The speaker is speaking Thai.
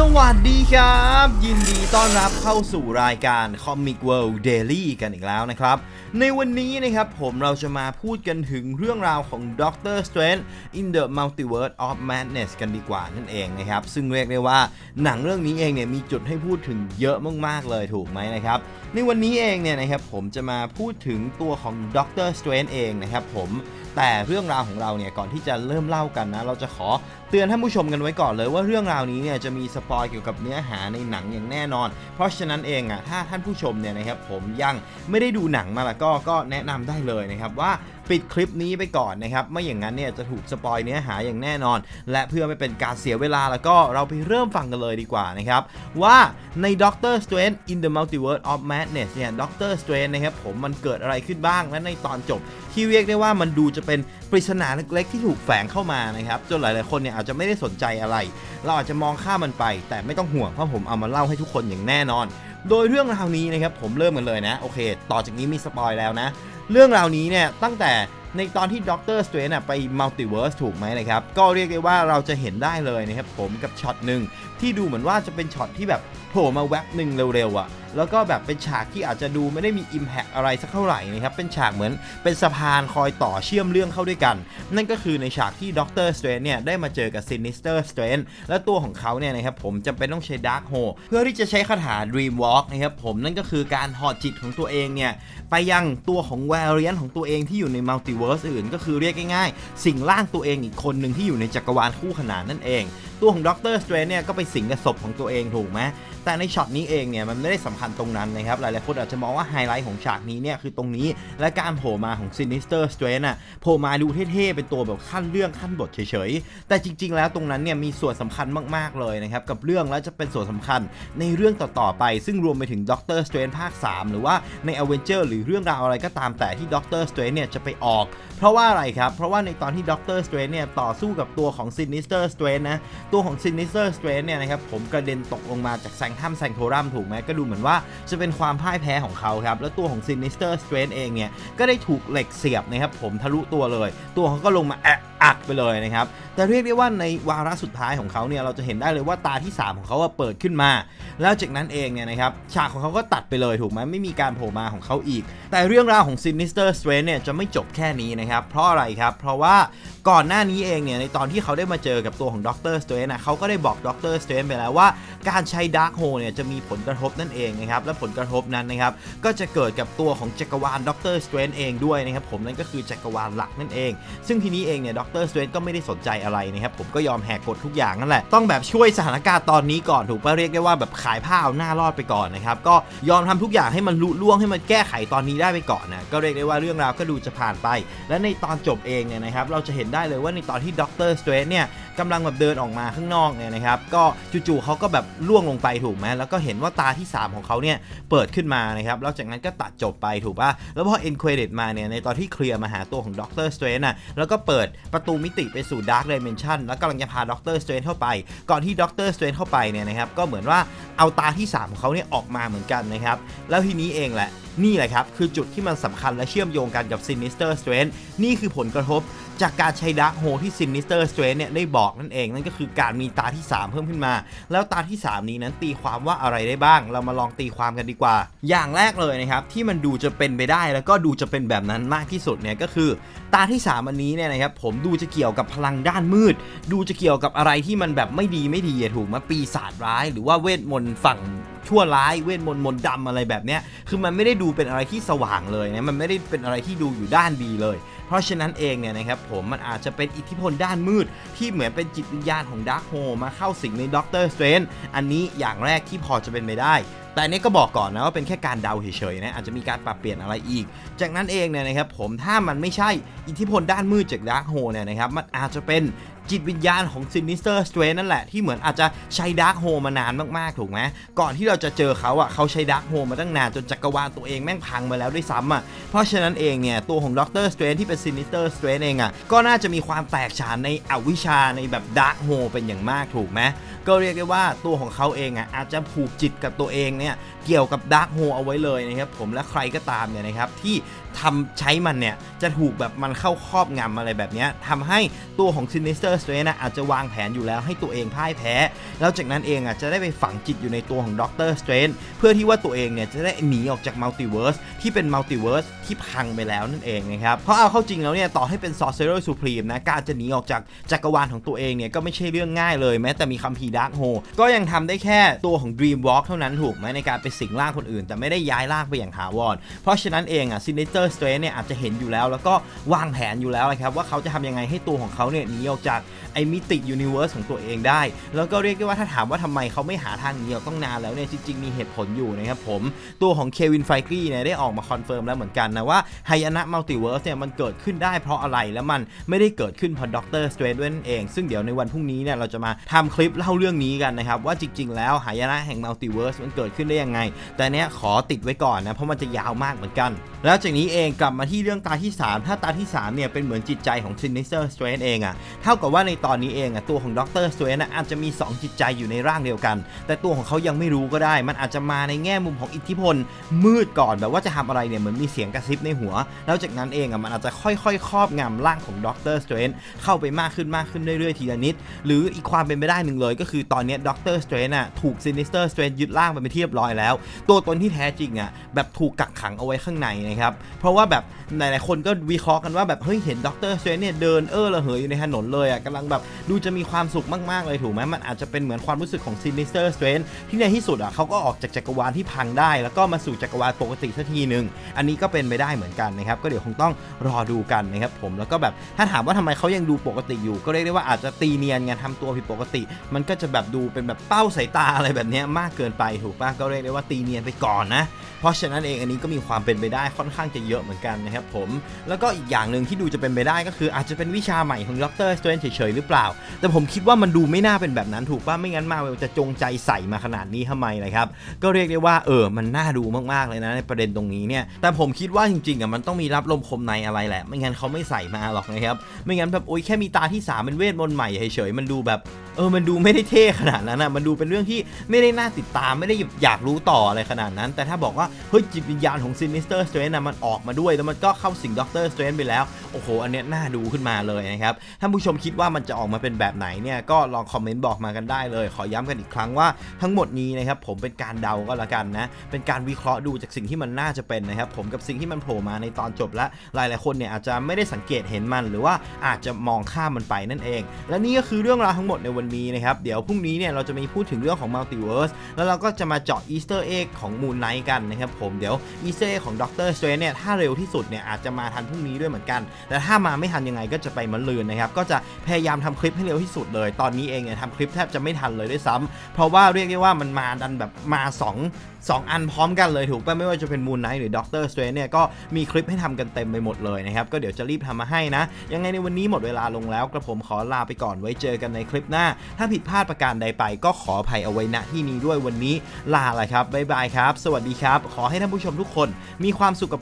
สวัสดีครับ ยินดีต้อนรับเข้าสู่รายการ Comic World Daily กันอีกแล้วนะครับ ในวันนี้นะครับผมเราจะมาพูดกันถึงเรื่องราวของ Doctor Strange in the Multiverse of Madness กันดีกว่านั่นเองนะครับ ซึ่งเรียกได้ว่าหนังเรื่องนี้เองเนี่ยมีจุดให้พูดถึงเยอะมากๆเลยถูกไหมนะครับ ในวันนี้เองเนี่ยนะครับผมจะมาพูดถึงตัวของ Doctor Strange เองนะครับผม แต่เรื่องราวของเราเนี่ยก่อนที่จะเริ่มเล่ากันนะ เราจะขอเตือนท่านผู้ชมกันไว้ก่อนเลยว่าเรื่องราวนี้เนี่ยจะมีสปอยเกี่ยวกับเนื้อหาในหนังอย่างแน่นอน เพราะฉะนั้นเองอะถ้าท่านผู้ชมเนี่ยนะครับผมยังไม่ได้ดูหนังมาแล้วก็ก็แนะนำได้เลยนะครับว่า ปิดคลิปนี้ไปก่อนนะครับ ไม่อย่างนั้นเนี่ยจะถูกสปอยเนื้อหาอย่างแน่นอน และเพื่อไม่เป็นการเสียเวลาแล้วก็เราไปเริ่มฟังกันเลยดีกว่านะครับ ว่าใน Doctor Strange in the Multiverse of Madness เนี่ย Doctor Strange นะครับผมมันเกิดอะไรขึ้นบ้างและในตอนจบ ที่เรียกได้ว่ามันดูจะเป็นปริศนาเล็กๆ ที่ถูกแฝงเข้ามานะครับจนหลายๆคนเนี่ยอาจจะไม่ได้สนใจอะไร เราอาจจะมองข้ามมันไป แต่ไม่ต้องห่วงเพราะผมเอามาเล่าให้ทุกคนอย่างแน่นอน โดยเรื่องราวนี้นะครับผมเริ่มกันเลยนะโอเค ต่อจากนี้มีสปอยแล้วนะ เรื่องราวนี้เนี่ยตั้งแต่ในตอนที่ด็อกเตอร์สเตรนไปมัลติเวิร์สถูกไหมนะครับ ก็เรียกได้ว่าเราจะเห็นได้เลยนะครับผมกับช็อตหนึ่งที่ดูเหมือนว่าจะเป็นช็อตที่แบบโผล่มาแวบหนึ่งเร็วๆอะ่ะ แล้วก็แบบเป็นฉากที่อาจจะดูไม่ได้มี Impact อะไรสักเท่าไหร่นะครับ เป็นฉากเหมือนเป็นสะพานคอยต่อเชื่อมเรื่องเข้าด้วยกัน นั่นก็คือในฉากที่ด็อกเตอร์สเตรนเนี่ยได้มาเจอกับซินิสเตอร์สเตรนและตัวของเขาเนี่ยนะครับผมจำเป็นต้องใช้ดาร์ h โฮเพื่อที่จะใช้คาถา Dream Walk นะครับผมนั่นก็คือการหอดจิตของตัวเองเนี่ยไปยังตัวของแวร i ยนของตัวเองที่อยู่ในมัลติเวิร์สอื่น ก็คือเรียกง่ายๆ สิ่งล่างตัวเองอีกคนหนึ่งที่อยู่ในจักรวาลคู่ขนานนั่นเอง ตัวของด็อกเตอร์สเตรนเนี่ยก็ไปสิงกับศพของตัวเองถูกไหมแต่ในช็อตนี้เองเนี่ยมันไม่ได้สำคัญตรงนั้นนะครับหลายๆคนอาจจะมองว่าไฮไลท์ของฉากนี้เนี่ยคือตรงนี้และการโผล่มาของซินิสเตอร์สเตรนอะโผล่มาดูเท่ๆ เป็นตัวแบบขั้นเรื่องขั้นบทเฉยๆ แต่จริงๆ แล้วตรงนั้นเนี่ยมีส่วนสำคัญมากๆเลยนะครับกับเรื่องและจะเป็นส่วนสำคัญในเรื่องต่อๆไป ซึ่งรวมไปถึงด็อกเตอร์สเตรนภาค 3 หรือว่าในอเวนเจอร์หรือเรื่องราวอะไรก็ตามแต่ที่ด็อกเตอร์สเตรนเนี่ยจะไปออก เพราะว่าอะไรครับ เพราะว่าในตอนที่ด็อกเตอร์สเตรนเนี่ยต่อสู้กับตัวของซินิสเตอร์สเตรนนะตัวของซินิสเตอร์สเตรนเนี่ยนะครับผมกระเด็นตกลงมาจากแซงถ้ำแซงโทรัมถูกไหมก็ดูเหมือนว่าจะเป็นความพ่ายแพ้ของเขาครับ แล้วตัวของซินิสเตอร์สเตรนเองเนี่ย ก็ได้ถูกเหล็กเสียบนะครับผมทะลุตัวเลย ตัวเขาก็ลงมาแอะ อัดไปเลยนะครับแต่เรียกได้ว่าในวาระสุดท้ายของเขาเนี่ยเราจะเห็นได้เลยว่าตาที่ 3 ของเขาเปิดขึ้นมา แล้วจากนั้นเองเนี่ยนะครับฉากของเขาก็ตัดไปเลยถูกไหมไม่มีการโผล่มาของเขาอีก แต่เรื่องราวของ Sinister Strange เนี่ยจะไม่จบแค่นี้นะครับเพราะอะไรครับ เพราะว่าก่อนหน้านี้เองเนี่ยในตอนที่เขาได้มาเจอกับตัวของด็อกเตอร์สเตรนนะเขาก็ได้บอกด็อกเตอร์สเตรนไปแล้วว่าการใช้ดาร์ h โฮเนี่ยจะมีผลกระทบนั่นเองนะครับและผลกระทบนั้นนะครับก็จะเกิดกับตัวของจักรวาลด็อกเตอร์สเตรนเองด้วยนะครับผมนั่นก็คือจักรวาลหลักนั่นเอง ซึ่งทีนี้เองเนี่ยด็อกเตรสเตรนก็ไม่ได้สนใจอะไรนะครับผมก็ยอมแหกกฎทุกอย่างนั่นแหละต้องแบบช่วยสถานการณ์ตอนนี้ก่อนถูกปะเรียกได้ว่าแบบขายผ้าเอาหน้ารอดไปก่อนนะครับก็ยอมทำทุกอย่างให้มันลุล่วงให้มันแก้ไขตอนนี้ได้ไปก่อนนะก็เรียกได้ว่าเรื่องราวก็ดูจะผ่านไป และในตอนจบเองเนี่ยนะครับเราจะเห็นได้เลยว่าในตอนที่ด็อกเตอร์สเตรนเนี่ยกำลังแบบเดินออกมาข้างนอกเนี่ยนะครับก็จู่ๆเขาก็แบบล่วงลงไปถูกไหมแล้วก็เห็นว่าตาที่ 3 ของเขาเนี่ยเปิดขึ้นมานะครับแล้วจากนั้นก็ตัดจบไปถูกป่ะแล้วพอเอ็นเครดิตมาเนี่ยในตอนที่เคลียร์มาหาตัวของดรสเตรนน่ะแล้วก็เปิดประตูมิติไปสู่ดาร์กเรเมนชันแล้วกำลังจะพาด็อกเตอร์สเตรนเข้าไป ก่อนที่ด็อกเตอร์สเตรนเข้าไปเนี่ยนะครับก็เหมือนว่าเอาตาที่ 3 ของเขาเนี่ยออกมาเหมือนกันนะครับแล้วทีนี้เองแหละนี่แหละครับ คือจุดที่มันสำคัญและเชื่อมโยงกันกับซินิสเตอร์สเตรนนี่คือผลกระทบ จากการใช้ดาร์ h โฮที่ Sinister Strange เนี่ยได้บอกนั่นเอง นั่นก็คือการมีตาที่ 3 เพิ่มขึ้นมา แล้วตาที่ 3 นี้นั้นตีความว่าอะไรได้บ้าง เรามาลองตีความกันดีกว่า อย่างแรกเลยนะครับที่มันดูจะเป็นไปได้แล้วก็ดูจะเป็นแบบนั้นมากที่สุดเนี่ยก็คือ ตาที่ 3 อันนี้เนี่ยนะครับผมดูจะเกี่ยวกับพลังด้านมืด ดูจะเกี่ยวกับอะไรที่มันแบบไม่ดีไม่ดีถูกมาปีศาจร้าย หรือว่าเวทมนต์ฝั่งชั่วร้ายเวทมนต์มนต์ดำอะไรแบบเนี้ยคือมันไม่ได้ดูเป็นอะไรที่สว่างเลยนะมันไม่ได้เป็นอะไรที่ดูอยู่ด้านดีเลย เพราะฉะนั้นเองเนี่ยนะครับผมมันอาจจะเป็นอิทธิพลด้านมืด ที่เหมือนเป็นจิตวิญญาณของดาร์คโฮมาเข้าสิงในด็อกเตอร์สเตรนอันนี้อย่างแรกที่พอจะเป็นไปได้ แต่นี้ก็บอกก่อนนะว่าเป็นแค่การเดาเฉยๆนะอาจจะมีการปรับเปลี่ยนอะไรอีก จากนั้นเองเนี่ยนะครับผมถ้ามันไม่ใช่อิทธิพลด้านมืดจากดาร์ h โฮเนี่ยนะครับมันอาจจะเป็นจิตวิญญาณของ Sinister Strange นั่นแหละ ที่เหมือนอาจจะใช้ดาร์ h โฮมานานมาก ๆ ถูกไหมก่อนที่เราจะเจอเขาอะเขาใช้ดาร์ h โฮมาตั้งนานจนจักรวาลตัวเองแม่งพังมาแล้วด้วยซ้ำอะเพราะฉะนั้นเองเนี่ยตัวของ Doctor Strange ที่เป็น Sinister Strange เองอะก็น่าจะมีความแตกฉานในอวิชาในแบบดาร์ h โฮเป็นอย่างมากถูกไหมก็เรียกได้ว่าตัวของเขาเองอะอาจจะผูกจิตกับตัวเองเนี่ยเกี่ยวกับดาร์กโฮเอาไว้เลยนะครับผมและใครก็ตามเนี่ยนะครับที่ ทำใช้มันเนี่ย จะถูกแบบมันเข้าครอบงำอะไรแบบนี้ทำให้ตัวของ Sinister Strange นะอาจจะวางแผนอยู่แล้วให้ตัวเองพ่ายแพ้ แล้วจากนั้นเองอะจะได้ไปฝังจิตอยู่ในตัวของด็อกเตอร์สเตรนเพื่อที่ว่าตัวเองเนี่ยจะได้หนีออกจากมัลติเวิร์สที่เป็นมัลติเวิร์สที่พังไปแล้วนั่นเองนะครับเพราะเอาเข้าจริงแล้วเนี่ยต่อให้เป็น Sorcerer Supreme นะการจะหนีออกจากจักรวาลของตัวเองเนี่ยก็ไม่ใช่เรื่องง่ายเลยแม้แต่มีคัมภีร์ดาร์กโฮก็ยังทำได้แค่ตัวของ Dream Walk เท่านั้นถูกไหมในการไปสิงร่างคนอื่น แต่ไม่ได้ย้ายร่างไปอย่างถาวรเพราะฉะนั้นเองอะ Sinister Strange เนี่ยอาจจะเห็นอยู่แล้ว แล้วก็วางแผนอยู่แล้วนะครับว่าเขาจะทำยังไงให้ตัวของเขาเนี่ยหนีออกจาก ไอมิติยูนิเวอร์สของตัวเองได้ แล้วก็เรียกได้ว่าถ้าถามว่าทำไมเขาไม่หาทางนีออกต้องนานแล้วเนี่ยจริงๆ มีเหตุผลอยู่นะครับผม ตัวของเควินไฟกี้เนี่ยได้ออกมาคอนเฟิร์มแล้วเหมือนกันนะว่าไฮยนะมัลติเวิร์สเนี่ยมันเกิดขึ้นได้เพราะอะไรแล้วมันไม่ได้เกิดขึ้นเพราะด็อกเตอร์สเตรนด้วนเอง ซึ่งเดี๋ยวในวันพรุ่งนี้เนี่ยเราจะมาทำคลิปเล่าเรื่องนี้กันนะครับว่าจริง ๆ แล้วหายนะแห่งมัลติเวิร์สมันเกิดขึ้นได้ยังไง แต่เนี้ยขอติดไว้ก่อนนะเพราะมันจะยาวมากเหมือนกัน แล้วจากนี้เองกลับมาที่เรื่องตาที่ 3 ถ้าตาที่3เนี่ยเป็นเหมือนจิตใจของ Sinister Strange เองอะเท่ากับว่าในตอนนี้เองอะตัวของ Doctor Strange นะอาจจะมี 2 จิตใจอยู่ในร่างเดียวกัน แต่ตัวของเขายังไม่รู้ก็ได้ มันอาจจะมาในแง่มุมของอิทธิพล มืดก่อนแบบว่าจะทำอะไรเนี่ยเหมือนมีเสียงกระซิบในหัว แล้วจากนั้นเองอะมันอาจจะค่อยๆ ครอบงำร่างของ Doctor Strange เข้าไปมากขึ้นมากขึ้นเรื่อยๆทีละนิด หรืออีกความเป็นไปได้หนึ่งเลย ก็คือตอนนี้ย Doctor Strange น่ะถูก Sinister Strange ยึดร่างไปเป็นที่เรียบร้อยแล้ว ตัวตนที่แท้จริงอะแบบถูกกักขังเอาไว้ข้างในนะครับเพราะว่าแบบหลายๆคนก็วิเคราะห์กันว่าแบบเฮ้ยเห็นดรสเตรนเนี่ยเดินเออระเหยอยู่ในถนนเลยอะกำลังแบบดูจะมีความสุขมาก ๆ เลยถูกไหมมันอาจจะเป็นเหมือนความรู้สึกของ Sinister Strange ที่ในที่สุดอะเขาก็ออกจากจักรวาลที่พังได้ แล้วก็มาสู่จักรวาลปกติสักทีหนึ่งอันนี้ก็เป็นไปได้เหมือนกันนะครับก็เดี๋ยวคงต้องรอดูกันนะครับผมแล้วก็แบบถ้าถามว่าทำไมเขายังดูปกติอยู่ ก็เรียกได้ว่าอาจจะตีเนียนไงทำตัวผิดปกติ มันก็จะแบบดูเป็นแบบเป้าสายตาอะไรแบบนี้มากเกินไปถูกปะก็เรียกได้ว่าตีเนียนไปก่อนนะเพราะฉะนั้นเองอันนี้ก็มีความเป็นไปได้ค่อนข้างจะเยอะเหมือนกันนะครับผมแล้วก็อีกอย่างหนึ่งที่ดูจะเป็นไปได้ก็คืออาจจะเป็นวิชาใหม่ของด็อกเตอร์สเตรนเฉยๆหรือเปล่า แต่ผมคิดว่ามันดูไม่น่าเป็นแบบนั้นถูกป่ะไม่งั้นมาเวลจะจงใจใส่มาขนาดนี้ทำไมนะครับก็เรียกได้ว่าเออมันน่าดูมากๆเลยนะในประเด็นตรงนี้เนี่ยแต่ผมคิดว่าจริงๆอะมันต้องมีรับลมคมในอะไรแหละ ไม่งั้นเขาไม่ใส่มาหรอกนะครับไม่งั้นแบบโอ้ยแค่มีตาที่สามเป็นเวทมนต์ใหม่เฉยๆมันดูแบบเออมันดูไม่ได้เท่ขนาดนั้นนะมันดูเป็นเรื่องที่ไม่ได้น่าติดตามไม่ได้อยากรู้ต่ออะไรขนาดนั้น แต่ถ้าบอกว่าเฮ้ยจิตวิญญาณของ Sinister Strange นะมันออกมาด้วยแล้วมันก็เข้าสิง Doctor Strange ไปแล้ว โอ้โห อันเนี้ยน่าดูขึ้นมาเลยนะครับถ้าผู้ชมคิดว่ามันจะออกมาเป็นแบบไหนเนี่ยก็ลองคอมเมนต์บอกมากันได้เลย ขอย้ำกันอีกครั้งว่าทั้งหมดนี้นะครับผมเป็นการเดาก็แล้วกันนะเป็นการวิเคราะห์ดูจากสิ่งที่มันน่าจะเป็นนะครับผมกับสิ่งที่มันโผล่มาในตอนจบและหลายๆคนเนี่ยอาจจะไม่ได้สังเกตเห็นมัน หรือว่าอาจจะมองข้ามมันไปนั่นเอง และนี่ก็คือเรื่องราวทั้งหมดในวันนี้นะครับเดี๋ยวพรุ่งนี้เนี่ยเราจะมีพูดถึงเรื่องของมัลติเวิร์สแล้วเราก็จะมาเจาะอีสเตอร์เอ็กของมูนไนท์กันนะครับผมเดี๋ยวอีสเตอร์เอ็กของด็อกเตอร์สเตรนเนี่ยถ้าเร็วที่สุดเนี่ยอาจจะมาทันพรุ่งนี้ด้วยเหมือนกัน แต่ถ้ามาไม่ทันยังไงก็จะไปมันลืนนะครับก็จะพยายามทำคลิปให้เร็วที่สุดเลย ตอนนี้เองเนี่ยทำคลิปแทบจะไม่ทันเลยด้วยซ้ำเพราะว่าเรียกได้ว่ามันมาดันแบบมาสองสองอันพร้อมกันเลยถูกป่ะไม่ว่าจะเป็นมูนไนท์หรือด็อกเตอร์สเตรนเนี่ยก็มีคลิปให้ทำกันเต็มไปหมดเลยนะครับ ก็เดี๋ยวจะรีบทำมาให้นะ ยังไงในวันนี้หมดเวลาลงแล้วกระผมขอลาไปก่อนไว้เจอกันในคลิปหน้า ถ้าผิดพลาดประการใดไป ก็ขออภัยเอาไว้ณที่นี้ด้วยวันนี้ลาละครับบ๊ายบายครับ สวัสดีครับ ขอให้ท่านผู้ชมทุกคนมีความสุขกับ